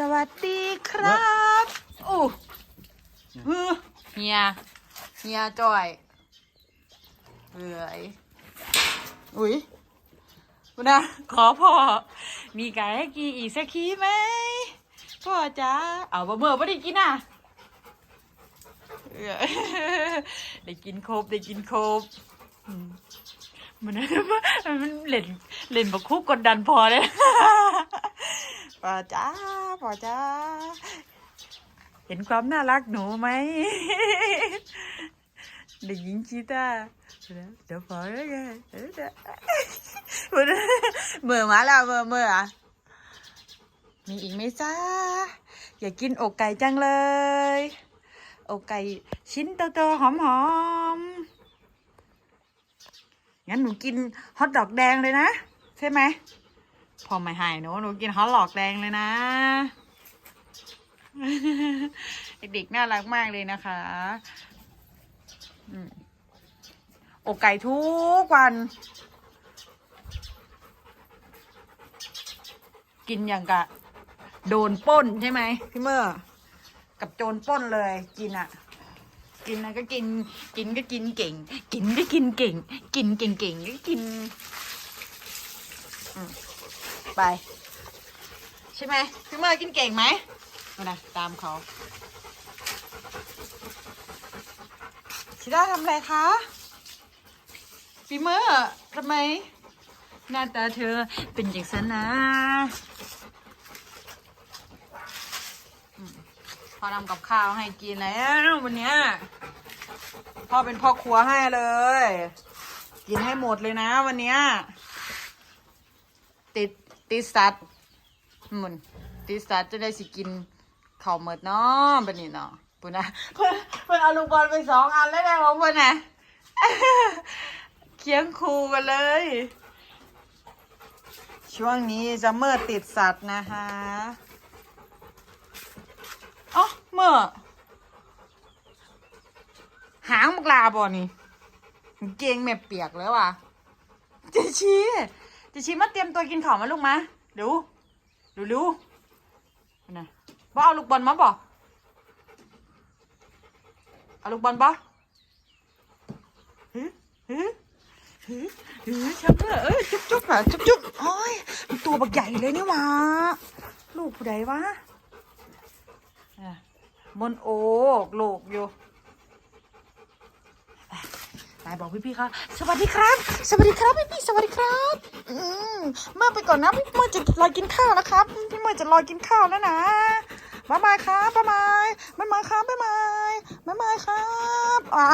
สวัสดีครับโอ้เฮ้อเฮียเฮียจ่อยเบื่อยอุ้ยคุณนะขอพ่อ มีไก่ให้กินอีกสักคีไหมพ่อจ้าเอาบะเมื่อไม่ได้กินอะเอ้ยได้กินครบได้กินครบอืมมันมันเล่นเล่นบะคุกกดดันพอเลย พ่อจ้าพ่อจ้า เห็นความน่ารักหนูไหมเด็กหญิงชีตาเดี๋ยวพอแล้วไงเดี๋ยวเดี๋ยวเมื่อมาแล้วเมื่อเมื่อมีอีกไหมจ้า อยากกินอกไก่จังเลย อกไก่ชิ้นโตๆหอมๆ งั้นหนูกินฮอทดอกแดงเลยนะ ใช่ไหม พอไม่หายหนูหนูกินฮอทดอกแดงเลยนะ เด็กๆน่ารักมากเลยนะคะอกไก่ทุกวัน กินอย่างกะ โดนป้นใช่ไหมพี่เมื่อกับโจรป้นเลย กินอะกินนะก็กิน กินก็กินเก่ง กินก็กินเก่ง กินเก่งๆก็กินอืม ไป ใช่ไหมพี่เมื่อกินเก่งไหมมานะตามเขาชิด้าทำอะไรคะพี่เมื่อทำไม หน้าตาเธอเป็นอย่างนั้นนะพอทำกับข้าวให้กินแล้ววันเนี้ยพ่อเป็นพ่อครัวให้เลย กินให้หมดเลยนะวันเนี้ยติด ติดสัตว์หมุนติดสัตว์จะได้สิกินข้าวหมดเนาะบันนี้เนาะปุ่นนะเพื่อนเพื่อนเอาลูกบอลไปสองอันแล้วได้ของเพื่อนนะเคียงคูกันเลย ช่วงนี้จะเมื่อติดสัตว์นะคะอ๋อเมื่อ หางมักลาบ่นี่กางเกงแม่เปียกแล้วอะเจชี เจชีมมาเตรียมตัวกินข้าวมาลูกมาดูดูดูนะบ่เอาลูกบอลมาบ่เอาลูกบอลบ่ฮึฮึฮึฮึชับเลยเอ้ยจุ๊บจุ๊บอะจุ๊บจุ๊บโอ้ยมันตัวบักใหญ่เลยนี่วะลูกผู้ใดวะอะบนโอกโลกอยู่นายบอกพี่พี่ๆเขาสวัสดีครับ สวัสดีครับพี่พี่ๆสวัสดีครับ เมื่อไปก่อนนะพี่เมื่อจะรอกินข้าวนะครับ พี่เมื่อจะรอกินข้าวแล้วนะบ๊ายบายครับบ๊ายบายบ๊ายบายครับบ๊ายบายบ๊ายบายครับอ่า